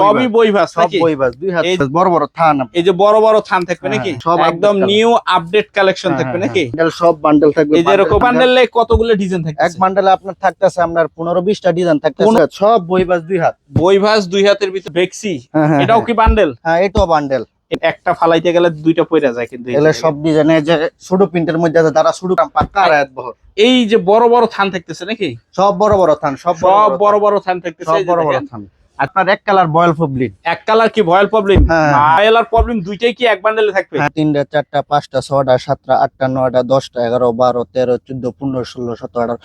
সবই বইভাস সব নাকি? বইবাস দুই হাত বড় বড় থান। এই যে বড় বড় থান থাকবে হ্যাঁ, নাকি? সব একদম নিউ আপডেট কালেকশন থাকবে নাকি? সব বান্ডেল থাকবে। এই যে এরকম বান্ডেলে কতগুলো ডিজাইন থাকবে এক বান্ডেলে আপনার থাকতেছে আপনার পনেরো বিশটা ডিজাইন থাকতেছে। সব বইবাস দুই হাত। বইভাস দুই হাতের ভিতরে বেক্সি হ্যাঁ, হ্যাঁ, এটাও কি বান্ডেল হ্যাঁ এটাও বান্ডেল একটা ফালাইতে গেলে দুইটা পয়রা যায় কিন্তু এগুলো সব ডিজাইনে যে সুডো প্রিন্টের মধ্যে আছে তারা সুডো পাক্কা আর বহর। এই যে বড় বড় থান থাকতেছে নাকি? সব বড় বড় থান সব সব বড় বড় থান। থাকতেছে সব বড় বড় থান। আপনার এক কালার বয়েল প্রবলেম এক কালার কি বয়েল প্রবলেম বয়েল আর প্রবলেম দুইটাই কি এক বান্ডেলে থাকবে? হ্যাঁ। তিনটা চারটা পাঁচটা ছটা সাতটা আটটা নয়টা দশটা এগারো বারো তেরো চোদ্দ পনেরো ষোলো সতেরো আঠারো।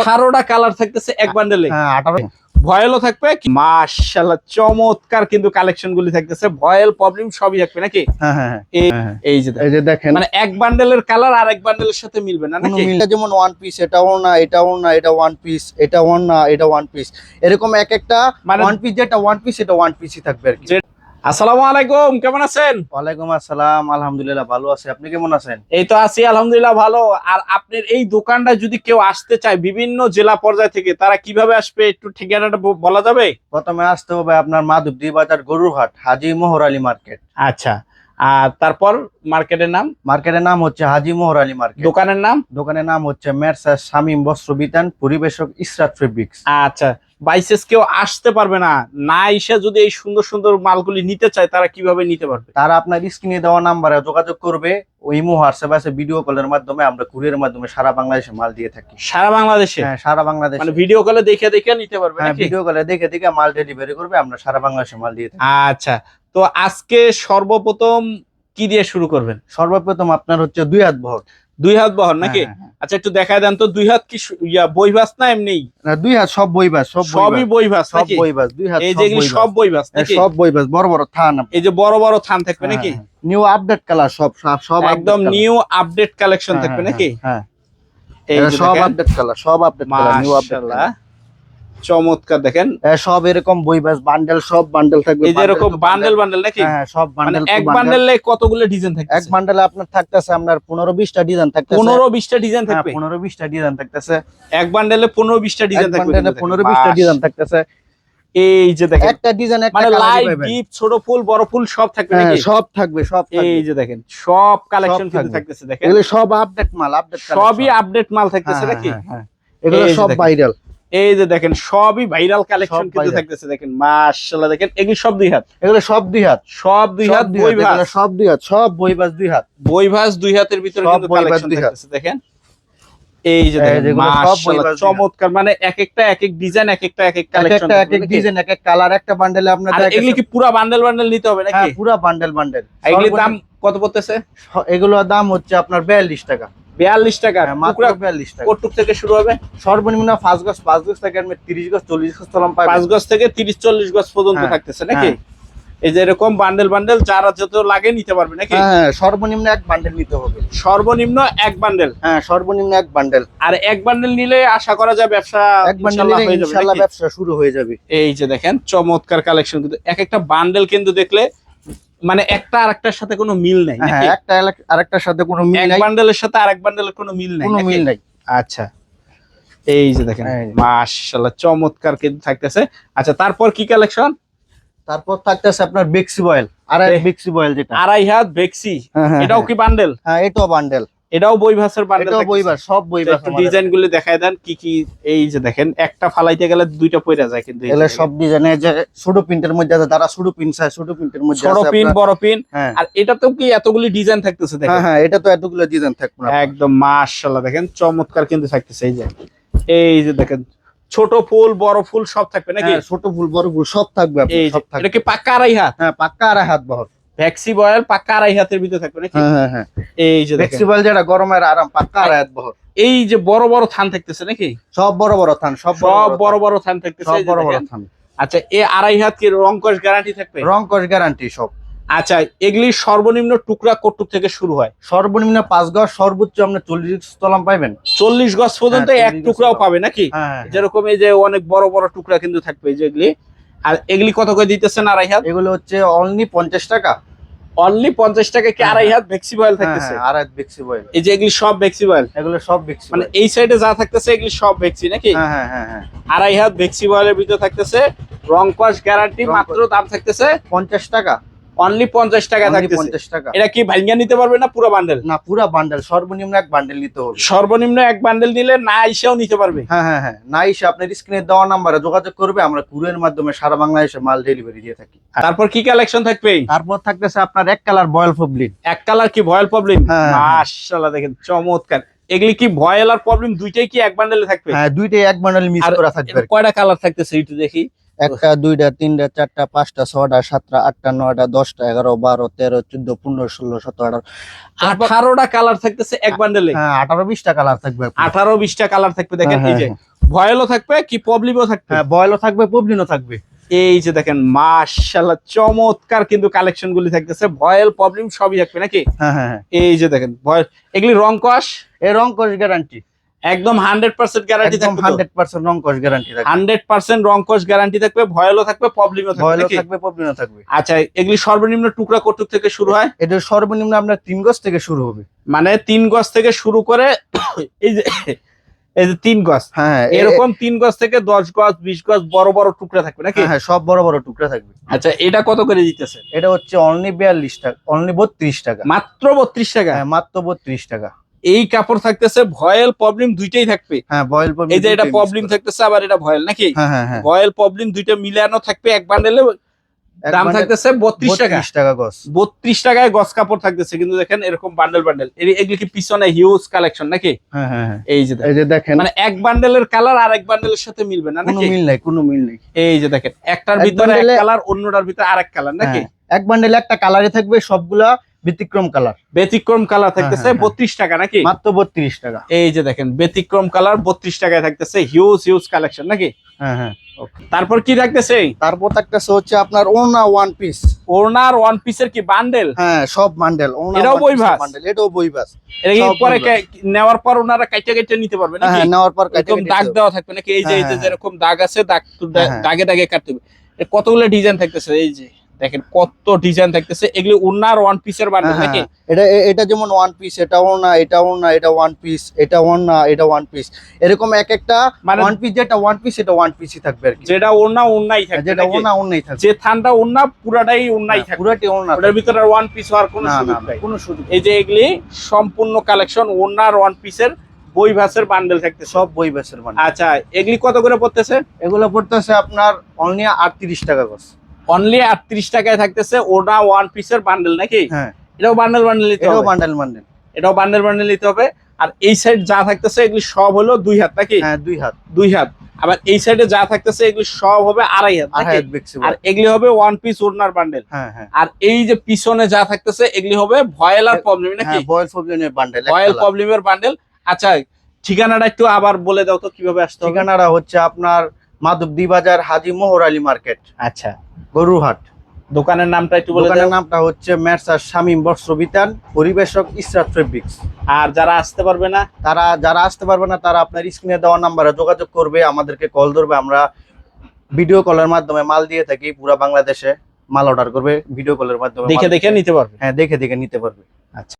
আঠারোটা কালার থাকতেছে এক বান্ডেলে হ্যাঁ আঠারো। ভয়েলও থাকবে মাশাআল্লাহ চমৎকার কিন্তু কালেকশন গুলি থাকতেছে। ভয়েল প্রবলেম সবই থাকবে নাকি? হ্যাঁ হ্যাঁ হ্যাঁ। এই যে দেখেন। এই যে দেখেন। মানে এক বান্ডেলের কালার আর এক বান্ডেলের সাথে মিলবে না নাকি? যেমন ওয়ান পিস এটাও না এটাও না এটা ওয়ান পিস এটা ওয়ান না এটা ওয়ান পিস এরকম এক একটা মানে ওয়ান পিস যেটা ওয়ান পিস এটা ওয়ান পিসই থাকবে আর কি। আসসালামু আলাইকুম কেমন আছেন? ওয়ালাইকুম আসসালাম আলহামদুলিল্লাহ ভালো আছে। আপনি কেমন আছেন? এই তো আছি আলহামদুলিল্লাহ ভালো। আর আপনার এই দোকানটা যদি কেউ আসতে চায় বিভিন্ন জেলা পর্যায় থেকে তারা কীভাবে আসবে একটু ঠিকানাটা বলা যাবে? প্রথমে আসতে হবে আপনার মাধবদী বাজার গরুরহাট হাজি মোহর আলী মার্কেট। আচ্ছা আর তারপর মার্কেটের নাম? মার্কেটের নাম হচ্ছে হাজি মোহর আলী মার্কেট। দোকানের নাম? দোকানের নাম হচ্ছে মেরসা শামীম বস্ত্র বিতান পরিবেশক ইসরাত ফেব্রিক্স। আচ্ছা বাইসেস কেউ আসতে পারবে না না এসে যদি এই সুন্দর সুন্দর মালগুলি নিতে চায় তারা কীভাবে নিতে পারবে? তারা আপনার স্ক্রিনে দেওয়া নাম্বারে যোগাযোগ করবে ওই ইমো হোয়াটসঅ্যাপ আছে ভিডিও কলের মাধ্যমে আমরা কুরিয়ার মাধ্যমে সারা বাংলাদেশে মাল দিয়ে থাকি। সারা বাংলাদেশে? হ্যাঁ সারা বাংলাদেশে। মানে ভিডিও কলে দেখে দেখে নিতে পারবে হ্যাঁ নাকি? ভিডিও কলে দেখে দেখে মাল ডেলিভারি করবে আমরা সারা বাংলাদেশে মাল দিয়ে থাকি। আচ্ছা তো আজকে সর্বপ্রথম কি দিয়ে শুরু করবেন? সর্বপ্রথম আপনার হচ্ছে দুই হাত বহর। দুই হাত বহর নাকি? হ্যাঁ, হ্যাঁ, আচ্ছা একটু দেখায় দেন তো দুই হাত কি ইয়া বইভাস না এমনি? না, দুই হাত সব বইভাস সব সবই বইভাস সব নাকি? বইবাস দুই হাত এই যেগুলি সব বইভাস হ্যাঁ, নাকি? সব বইবাস বড় বড় থান। এই যে বড় বড় থান থাকবে নাকি? নিউ আপডেট কালার সব সব একদম নিউ আপডেট কালেকশন থাকবে হ্যাঁ, নাকি? হ্যাঁ এই সব আপডেট কালার সব আপডেট কালার নিউ আপডেট মাশাআল্লাহ। চমৎকার দেখেন। সব এরকম বইবাস বান্ডেল সব বান্ডেল থাকবে। এই যে এরকম বান্ডেল বান্ডেল নাকি? হ্যাঁ সব বান্ডেল এক বান্ডেলে কতগুলো ডিজাইন এক থাকবে বান্ডেলে আপনার থাকতেছে আপনার পনেরো বিশটা ডিজাইন থাকতেছে। পনেরো বিশটা ডিজাইন হ্যাঁ থাকবে? পনেরো বিশটা ডিজাইন থাকতেছে। এক বান্ডেলে পনেরো বিশটা এক ডিজাইন থাকবে বান্ডেলে কিন্তু পনেরো দেখেন। বিশটা বাস। ডিজাইন থাকতেছে। এই যে দেখেন। একটা ডিজাইন একটা মানে লাইট ডিপ ছোট ফুল বড় ফুল সব থাকবে হ্যাঁ, নাকি? সব থাকবে সব থাকবে। এই যে দেখেন সব কালেকশন কিন্তু থাকতেছে দেখেন। এগুলো সব আপডেট মাল আপডেট সবই আপডেট মাল থাকতেছে নাকি? এগুলো সব ভাইরাল এই যে দেখেন সবই ভাইরাল কালেকশন কিন্তু থাকতেছে দেখেন মাশাআল্লাহ দেখেন এগুলি সব দুই হাত। এগুলো সব দুই হাত। সব দুই হাত দুই বই হাত, এগুলো ভাস সব দুই হাত সব বইবাস দুই হাত। বই ভাস দুই হাতের ভিতরে কিন্তু কালেকশন থাকতেছে দেখেন। এই যে দেখেন মাশাআল্লাহ ভাস। চমৎকার মানে এক একটা এক এক ডিজাইন এক একটা এক এক কালেকশন এক এক ডিজাইন এক এক কালার একটা বান্ডেলে আপনার আর এগুলি কি পুরো বান্ডেল বান্ডেল নিতে হবে নাকি? হ্যাঁ পুরো বান্ডেল বান্ডেল এগুলির দাম কত পড়তেছে? এগুলোর দাম হচ্ছে আপনার বিয়াল্লিশ টাকা। বিয়াল্লিশ টাকা। হ্যাঁ, মাত্র বিয়াল্লিশ টাকা। কটুক থেকে শুরু হবে। সর্বনিম্ন পাঁচ গজ পাঁচ গজ থেকে তিরিশ গজ চল্লিশ গজ তলাম পাঁচ গজ থেকে তিরিশ চল্লিশ গজ পর্যন্ত হ্যাঁ, থাকতেছে নাকি? হ্যাঁ। এই যে এরকম বান্ডেল বান্ডেল যত লাগে নিতে পারবে নাকি? হ্যাঁ সর্বনিম্ন এক বান্ডেল নিতে হবে। সর্বনিম্ন এক বান্ডেল হ্যাঁ সর্বনিম্ন এক বান্ডেল আর এক বান্ডেল নিলে আশা করা যায় ব্যবসা এক বান্ডেল? ব্যবসা শুরু হয়ে যাবে। এই যে দেখেন চমৎকার কালেকশন কিন্তু এক একটা বান্ডেল কিন্তু দেখলে মানে একটা আরেকটার সাথে কোনো মিল নাই হ্যাঁ একটা আরেকটার সাথে কোনো মিল এক নাই। বান্ডেলের সাথে আরেক বান্ডেলের কোনো মিল নাই কোনো মিল নাই। আচ্ছা। এই যে দেখেন মাশাআল্লাহ চমৎকার কিন্তু থাকতেছে। আচ্ছা তারপর কি কালেকশন তারপর থাকতেছে আপনার বেক্সি বয়েল আর এক বেক্সি বয়েল যেটা। আড়াই হাত বেক্সি হ্যাঁ, হ্যাঁ, এটাও কি বান্ডেল হ্যাঁ এটাও বান্ডেল এটাও বান্ডেল এটাও বইবার সব একটু ডিজাইনগুলো দেখায় দেন কি কি এই যে দেখেন একটা ফালাইতে গেলে দুইটা পয়রা যায় কিন্তু এগুলো। সব ডিজাইনে যে সুডো প্রিন্টের মধ্যে আছে যারা সুডো প্রিন্ট চায় সুডো প্রিন্টের মধ্যে ছোট পিন বড় পিন হ্যাঁ। আর এটাতেও কি এতগুলি ডিজাইন থাকতেছে হ্যাঁ দেখেন? হ্যাঁ এটা তো এতগুলো ডিজাইন থাকবে না। একদম মাশাআল্লাহ দেখেন চমৎকার কিন্তু থাকতেছে এই যে। এই যে দেখেন ছোট ফুল বড় ফুল সব থাকবে নাকি? হ্যাঁ, ছোট ফুল বড় ফুল সব থাকবে আপনার, সব থাকবে। এটা কি পাক্কা আড়াই হাত? হ্যাঁ পাক্কা আর হাত বহর ভ্যাক্সি বয়েল পাক্কা আড়াই হাতের ভিতরে থাকবে নাকি? হ্যাঁ হ্যাঁ হ্যাঁ। এই যে দেখেন। ফ্লেক্সিবল যেটা গরমের আরাম পাক্কা আর হাত বহর। এই যে বড় বড় থান থাকতেছে নাকি? সব বড় বড় থান সব সব বড় বড় থান। থাকতেছে সব বড় বড় থান। আচ্ছা এ আড়াই হাত কি রং কস গ্যারান্টি থাকবে? রং কস গ্যারান্টি সব। আচ্ছা এগুলি সর্বনিম্ন টুকরা কটুক থেকে শুরু হয়। সর্বনিম্ন পাঁচ গজ সর্বোচ্চ আপনি চল্লিশ তলাম পাইবেন। চল্লিশ গজ পর্যন্ত এক টুকরাও পাবে নাকি। যেরকম এই যে অনেক বড় বড় টুকরা কিন্তু থাকবে এই যেগুলি আর এগুলি কত করে দিতেছেন আড়াই হাত? এগুলো হচ্ছে অনলি পঞ্চাশ টাকা। অনলি পঞ্চাশ টাকা কি হ্যাঁ, আড়াই হাত ভেক্সি বয়েল হ্যাঁ থাকতেছে? আড়াই আর ভেক্সি বয়েল এই যে এগুলি সব ভেক্সি বয়েল এগুলো সব ভেক্সি মানে এই সাইডে যা থাকতেছে এগুলি সব ভেক্সি নাকি? হ্যাঁ হ্যাঁ হ্যাঁ হ্যাঁ। আড়াই হাত ভেক্সি বয়েলের ভিতরে থাকতেছে রং কস গ্যারান্টি মাত্র দাম থাকতেছে পঞ্চাশ টাকা। অনলি পঞ্চাশ টাকা Only থাকতেছে পঞ্চাশ টাকা। এটা কি ভাঙ্গা নিতে পারবে না পুরো বান্ডেল না পুরা বান্ডেল সর্বনিম্ন এক বান্ডেল নিতে হবে। সর্বনিম্ন এক বান্ডেল নিলে না এসেও নিতে পারবে। হ্যাঁ হ্যাঁ হ্যাঁ না এসে আপনার স্ক্রিনে দেওয়া নাম্বারে যোগাযোগ করবে আমরা কুরিয়ার মাধ্যমে সারা বাংলাদেশে মাল ডেলিভারি দিয়ে থাকি। তারপর কি কালেকশন থাকবে তারপর থাকতেছে আপনার এক কালার বয়েল ফবলিন এক কালার কি ভয়েল প্রবলেম হ্যাঁ, হ্যাঁ। মাশাআল্লাহ দেখেন চমৎকার। এগুলি কি ভয়েল আর প্রবলেম দুইটাই কি এক বান্ডেলে থাকবে? হ্যাঁ দুইটাই এক বান্ডেল আর করা থাকবে কয়টা কালার থাকতেছে একটু দেখি। একটা দুইটা তিনটা চারটা পাঁচটা ছটা সাতটা আটটা নয়টা দশটা এগারো বারো তেরো চোদ্দ পনেরো ষোলো সতেরো আঠারো। আঠারোটা কালার থাকতেছে এক বান্ডেলে। হ্যাঁ আঠারো বিশটা কালার থাকবে আঠারো বিশটা কালার থাকবে দেখেন হ্যাঁ, এই যে। হ্যাঁ, ভয়েলও থাকবে কি প্রবলেমও থাকবে? হ্যাঁ বয়েলও থাকবে পবলিনও থাকবে। এই যে দেখেন মাশাআল্লাহ চমৎকার কিন্তু কালেকশন গুলি থাকতেছে। ভয়েল প্রবলেম সবই থাকবে নাকি? হ্যাঁ হ্যাঁ এই যে দেখেন ভয়েল। এগুলি রং কস এই রং কস গ্যারান্টি। একদম হান্ড্রেড পার্সেন্ট গ্যারান্টি থাকবে হান্ড্রেড পার্সেন্ট রং কস গ্যারান্টি থাকবে। হান্ড্রেড পার্সেন্ট রং কস গ্যারান্টি থাকবে ভয়েলও থাকবে প্রবলেমও থাকবে পবলিনও থাকবে আচ্ছা এগুলি সর্বনিম্ন টুকরা কটুক থেকে শুরু হয়? এটা সর্বনিম্ন আপনার তিন গজ থেকে শুরু হবে। মানে তিন গজ থেকে শুরু করে এই যে এই যে তিন গজ। হ্যাঁ এরকম তিন গজ থেকে দশ গজ বিশ গজ বড় বড় টুকরা থাকবে নাকি? হ্যাঁ হ্যাঁ সব বড় বড় টুকরা থাকবে। আচ্ছা এটা কত করে দিতেছে এটা হচ্ছে অনলি বিয়াল্লিশ টাকা অনলি বত্রিশ টাকা। মাত্র বত্রিশ টাকা? হ্যাঁ মাত্র বত্রিশ টাকা। এই কাপড় থাকতেছে ভয়েল প্রবলেম দুইটাই থাকবে। হ্যাঁ বয়েল এই যে এটা প্রবলেম থাকতেছে আবার এটা ভয়েল নাকি? হ্যাঁ হ্যাঁ হ্যাঁ। ভয়েল প্রবলেম দুইটা মিলানো থাকবে এক বান্ডেলে দাম থাকতেছে বত্রিশ টাকা। 32 টাকা গজ। বত্রিশ টাকায় গজ কাপড় থাকতেছে কিন্তু দেখেন এরকম বান্ডেল বান্ডেল এগুলি কি পিছনে হিউজ কালেকশন নাকি? হ্যাঁ হ্যাঁ এই যে দেখেন। এই যে দেখেন। মানে এক বান্ডেলের কালার আর এক বান্ডেলের সাথে মিলবে না কোনো মিল নাই কোনো মিল নেই। এই যে দেখেন একটার এক ভিতরে এক কালার অন্যটার ভিতরে আরেক কালার নাকি? এক বান্ডেলে একটা কালারে থাকবে সবগুলা ব্যতিক্রম কালার। ব্যতিক্রম কালার থাকতেছে হ্যাঁ, হ্যাঁ। বত্রিশ টাকা নাকি? মাত্র বত্রিশ টাকা। এই যে দেখেন ব্যতিক্রম কালার বত্রিশ টাকায় থাকতেছে হিউজ হিউজ কালেকশন নাকি? হ্যাঁ হ্যাঁ। তারপর কি থাকতেছে? তারপর থাকতেছে হচ্ছে আপনার ওনা ওয়ান পিস ওনার ওয়ান পিসের কি বান্ডেল হ্যাঁ সব বান্ডেল এটাও বইভাস? বান্ডেল এটাও বইভাস এটা কি সব পরে নেওয়ার পর ওনারা কাইটে নিতে পারবে হ্যাঁ নাকি? হ্যাঁ নেওয়ার পর দাগ দেওয়া থাকবে নাকি? এই যে এই যে হ্যাঁ, হ্যাঁ, যেরকম দাগ আছে দাগ হ্যাঁ। দাগে দাগে কাটতে হবে। কতগুলো ডিজাইন থাকতেছে? এই যে। দেখেন কত ডিজাইন থাকতেছে। এগুলি ওনার ওয়ান পিসের বান্ডেল হ্যাঁ, নাকি? হ্যাঁ। এটা এটা যেমন ওয়ান পিস এটাও না এটাও না এটা ওয়ান পিস এটা ওয়ান না এটা ওয়ান পিস এরকম এক একটা মানে ওয়ান পিস যেটা ওয়ান পিস এটা ওয়ান পিসই থাকবে আর কি। যেটা ওনা ওনাই থাকবে যেটা? ওনা ওনাই থাকবে। যে থানটা ওনা পুরাটাই ওনাই থাকবে। পুরোটি ওনা ওটার ভিতরে আর ওয়ান পিস হওয়ার কোনো সুযোগ নাই। কোনো সুযোগ এই যে এগুলি সম্পূর্ণ কালেকশন ওনার ওয়ান পিসের বই ভাসের বান্ডেল থাকতেছে। সব বই ভাসের মানে আচ্ছা এগুলি কত করে পড়তেছে? এগুলো পড়তেছে আপনার অনলি আটত্রিশ টাকা গছ অনলি আটত্রিশ টাকায় থাকতেছে। ওনা ওয়ান পিসের বান্ডেল নাকি? হ্যাঁ। এটাও বান্ডেল বান্ডেল নিতে এটাও বান্ডেল বান্ডেল এটাও বান্ডেল বান্ডেল নিতে হবে। আর এই সাইড যা থাকতেছে এগুলি সব হলো দুই হাত নাকি? হ্যাঁ দুই হাত। দুই হাত। আবার এই সাইডে যা থাকতেছে এগুলি সব হবে আড়াই হাত আর এগুলি হবে ওয়ান পিস ওড়নার বান্ডেল হ্যাঁ হ্যাঁ। আর এই যে পিছনে যা থাকতেছে এগুলি হবে ভয়েল আর প্রবলেম নাকি? হ্যাঁ বয়েল ফবলিনের বান্ডেল ভয়েল প্রবলেমের বান্ডেল আচ্ছা ঠিকানাটা একটু আবার বলে দাও তো কীভাবে আসতে হবে? ঠিকানাটা হচ্ছে আপনার মাধবদী বাজার হাজি মোহর আলী মার্কেট। আচ্ছা। গরুহাট দোকানের নামটা একটু বলে দোকানের নামটা হচ্ছে মেরসার শামীম বস্ত্র বিতান পরিবেশক ইসরাত ফেব্রিক্স। আর যারা আসতে পারবে না? তারা যারা আসতে পারবে না তারা আপনার স্ক্রিনে দেওয়া নাম্বারে যোগাযোগ করবে আমাদেরকে কল ধরবে আমরা ভিডিও কলের মাধ্যমে মাল দিয়ে থাকি পুরো বাংলাদেশে মাল অর্ডার করবে ভিডিও কলের মাধ্যমে দেখে দেখে নিতে পারবে। হ্যাঁ দেখে দেখে নিতে পারবে।